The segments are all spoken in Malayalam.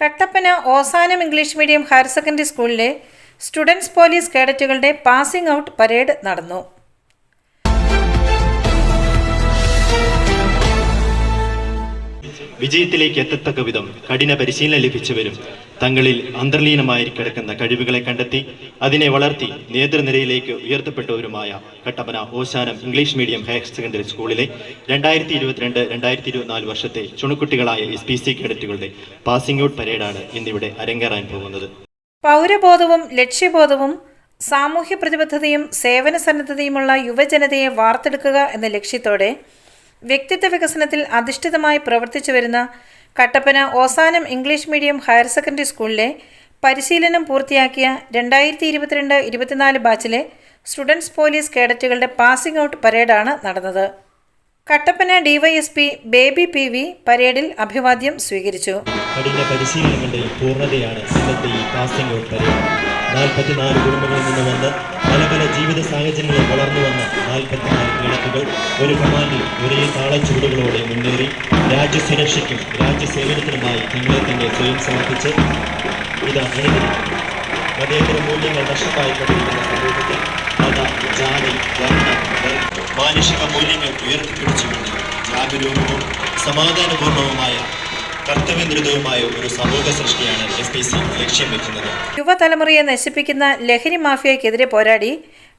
Kattappana Osanam English medium higher secondary സ്കൂളിലെ സ്റ്റുഡൻസ് പോലീസ് കേഡറ്റുകളുടെ പാസിംഗ് ഔട്ട് പരേഡ് നടന്നു. വിജയത്തിലേക്ക് എത്തത്തക്ക വിധം കഠിന പരിശീലനം ലഭിച്ചവരും തങ്ങളിൽ അന്തർലീനമായി കിടക്കുന്ന കഴിവുകളെ കണ്ടെത്തി അതിനെ വളർത്തി നേതൃനിരയിലേക്ക് ഉയർത്തപ്പെട്ടവരുമായ Kattappana Oshanam English medium higher secondary സ്കൂളിലെ രണ്ടായിരത്തി ഇരുപത്തിരണ്ട് രണ്ടായിരത്തി ഇരുപത്തിനാല് വർഷത്തെ ചുണക്കുട്ടികളായ എസ് പി സി കേഡറ്റുകളുടെ പാസിംഗ് ഔട്ട് പരേഡാണ് ഇന്നിവിടെ അരങ്ങേറാൻ പോകുന്നത്. പൗരബോധവും ലക്ഷ്യബോധവും സാമൂഹ്യ പ്രതിബദ്ധതയും സേവന സന്നദ്ധതയുമുള്ള യുവജനതയെ വാർത്തെടുക്കുക എന്ന ലക്ഷ്യത്തോടെ വ്യക്തിത്വ വികസനത്തിൽ അധിഷ്ഠിതമായി പ്രവർത്തിച്ചു വരുന്ന Kattappana Osanam English medium higher secondary സ്കൂളിലെ പരിശീലനം പൂർത്തിയാക്കിയ രണ്ടായിരത്തി ഇരുപത്തിരണ്ട് ഇരുപത്തിനാല് ബാച്ചിലെ സ്റ്റുഡൻസ് പോലീസ് കേഡറ്റുകളുടെ പാസിംഗ് ഔട്ട് പരേഡാണ് നടന്നത്. Kattappana DYSP Baby P V പരേഡിൽ അഭിവാദ്യം സ്വീകരിച്ചു. പരിശീലനങ്ങളുടെ പൂർണതയാണ് ഈ പാസിംഗ് ഔട്ട് പരേഡ്. നാൽപ്പത്തിനാല് കുടുംബങ്ങളിൽ നിന്ന് വന്ന് പല പല ജീവിത സാഹചര്യങ്ങളിൽ വളർന്നു വന്ന നാൽപ്പത്തിനാല് കേഡറ്റുകൾ ഒരു കമാൻഡിൽ ഒരേ താളച്ചുവടുകളോടെ മുന്നേറി രാജ്യസുരക്ഷയ്ക്കും രാജ്യസേവനത്തിനുമായി തങ്ങളെ തന്നെ സ്വയം സമർപ്പിച്ച് ഇത് അണിനിരക്കും മതേതര മൂല്യങ്ങൾ നഷ്ടമായിക്കൊണ്ടിരിക്കുന്ന സമൂഹത്തിൽ മത ജാതി മാനുഷിക മൂല്യങ്ങൾ ഉയർത്തിപ്പിടിച്ചുകൊണ്ട് ജാഗരൂകവും സമാധാനപൂർണവുമായ യുവതലമുറയെ നശിപ്പിക്കുന്ന ലഹരി മാഫിയക്കെതിരെ പോരാടി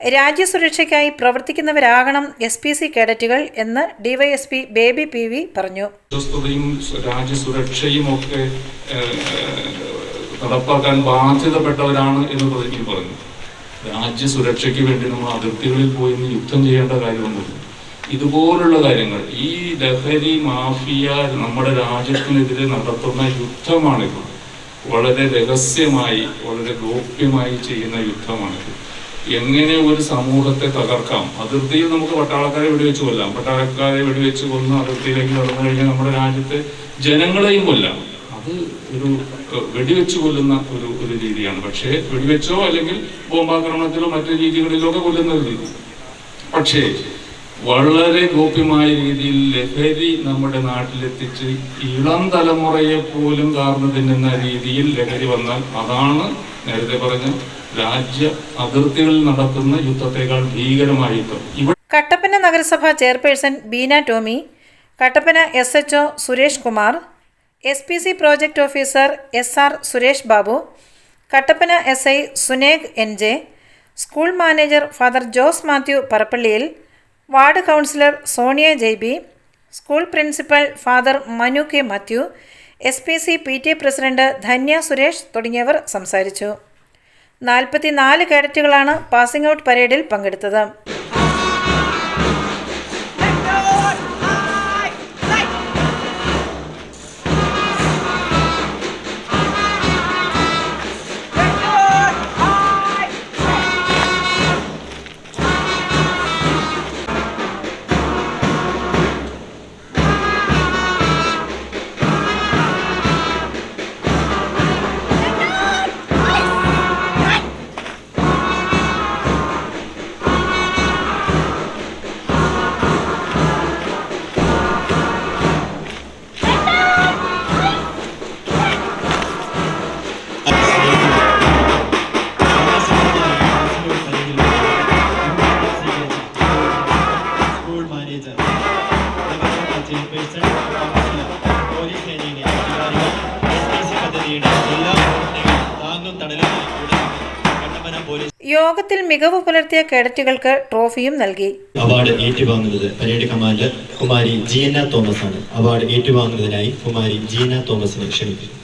രാജ്യസുരക്ഷയ്ക്കായി പ്രവർത്തിക്കുന്നവരാകണം എസ് പി സി കേഡറ്റുകൾ എന്ന് ഡിവൈഎസ്പി ബേബി പി വി പറഞ്ഞു. രാജ്യസുരക്ഷയും ഒക്കെ നടപ്പാക്കാൻ ബാധ്യതപ്പെട്ടവരാണ് എന്ന് പ്രതിജ്ഞ പറഞ്ഞു രാജ്യസുരക്ഷയ്ക്ക് വേണ്ടി നമ്മൾ അതിർത്തികളിൽ പോയി യുദ്ധം ചെയ്യേണ്ട കാര്യമൊന്നുമില്ല. ഇതുപോലുള്ള കാര്യങ്ങൾ ഈ ലഹരി മാഫിയ നമ്മുടെ രാജ്യത്തിനെതിരെ നടത്തുന്ന യുദ്ധമാണിത്. വളരെ രഹസ്യമായി വളരെ ഗോപ്യമായി ചെയ്യുന്ന യുദ്ധമാണിത്. എങ്ങനെ ഒരു സമൂഹത്തെ തകർക്കാം? അതിർത്തിയിൽ നമുക്ക് പട്ടാളക്കാരെ വെടിവെച്ച് കൊല്ലാം. പട്ടാളക്കാരെ വെടിവെച്ച് കൊന്ന് അതിർത്തിയിലേക്ക് കടന്നു കഴിഞ്ഞാൽ നമ്മുടെ രാജ്യത്തെ ജനങ്ങളെയും കൊല്ലാം. അത് ഒരു വെടിവെച്ച് കൊല്ലുന്ന ഒരു ഒരു രീതിയാണ്. പക്ഷേ വെടിവെച്ചോ അല്ലെങ്കിൽ ബോംബാക്രമണത്തിലോ മറ്റു രീതികളിലോ ഒക്കെ കൊല്ലുന്ന ഒരു രീതി. പക്ഷേ വളരെ ഗോപ്യമായ രീതിയിൽ ലഹരി നമ്മുടെ നാട്ടിലെത്തിച്ച് ഇളം തലമുറയെ പോലും കാർന്നു തിന്നുന്ന രീതിയിൽ ലഹരി വന്നാൽ അതാണ് നേരത്തെ പറഞ്ഞ രാജ്യ അതിർത്തികളിൽ നടക്കുന്ന യുദ്ധത്തെക്കാൾ ഭീകരമായ യുദ്ധം. കട്ടപ്പന നഗരസഭ chairperson Beena Tomy Kattappana S H O Suresh Kumar S P C project officer S R Suresh Babu Kattappana S I Suneg N J school manager father Jose Mathew പറപ്പള്ളിയിൽ ward councillor Sonia Jaybee school principal father Manu K Mathew S P C P T president Dhanya Suresh തുടങ്ങിയവർ സംസാരിച്ചു. നാൽപ്പത്തിനാല് കേഡറ്റുകളാണ് പാസിംഗ് ഔട്ട് പരേഡിൽ പങ്കെടുത്തത്. യോഗത്തിൽ മികവ് പുലർത്തിയ കേഡറ്റുകൾക്ക് ട്രോഫിയും നൽകി. അവാർഡ് ഏറ്റുവാങ്ങുന്നത് പരേഡ് കമാൻഡർ കുമാരി ജീന തോമസ് ആണ് അവാർഡ് ഏറ്റുവാങ്ങുന്നതിനായി കുമാരി ജീന തോമസിനെ ക്ഷണിക്കുന്നു.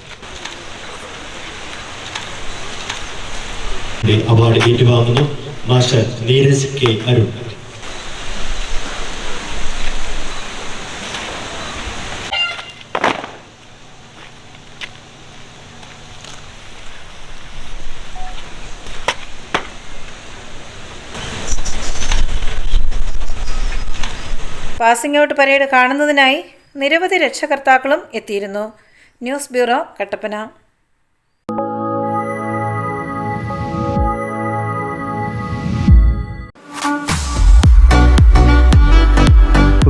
Award ഏറ്റുവാങ്ങുന്നു master Neeraj K Arun. Passing out parade കാണുന്നതിനായി നിരവധി രക്ഷകർത്താക്കളും എത്തിയിരുന്നു. News bureau Kattappana.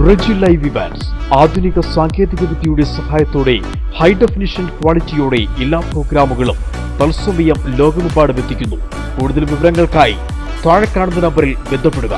Reji live Evans ആധുനിക സാങ്കേതിക വിദ്യയുടെ സഹായത്തോടെ ഹൈ ഡെഫിനിഷൻ ക്വാളിറ്റിയോടെ എല്ലാ പ്രോഗ്രാമുകളും തത്സമയം ലോകമെമ്പാടും എത്തിക്കുന്നു. കൂടുതൽ വിവരങ്ങൾക്കായി താഴെ കാണുന്ന നമ്പറിൽ ബന്ധപ്പെടുക.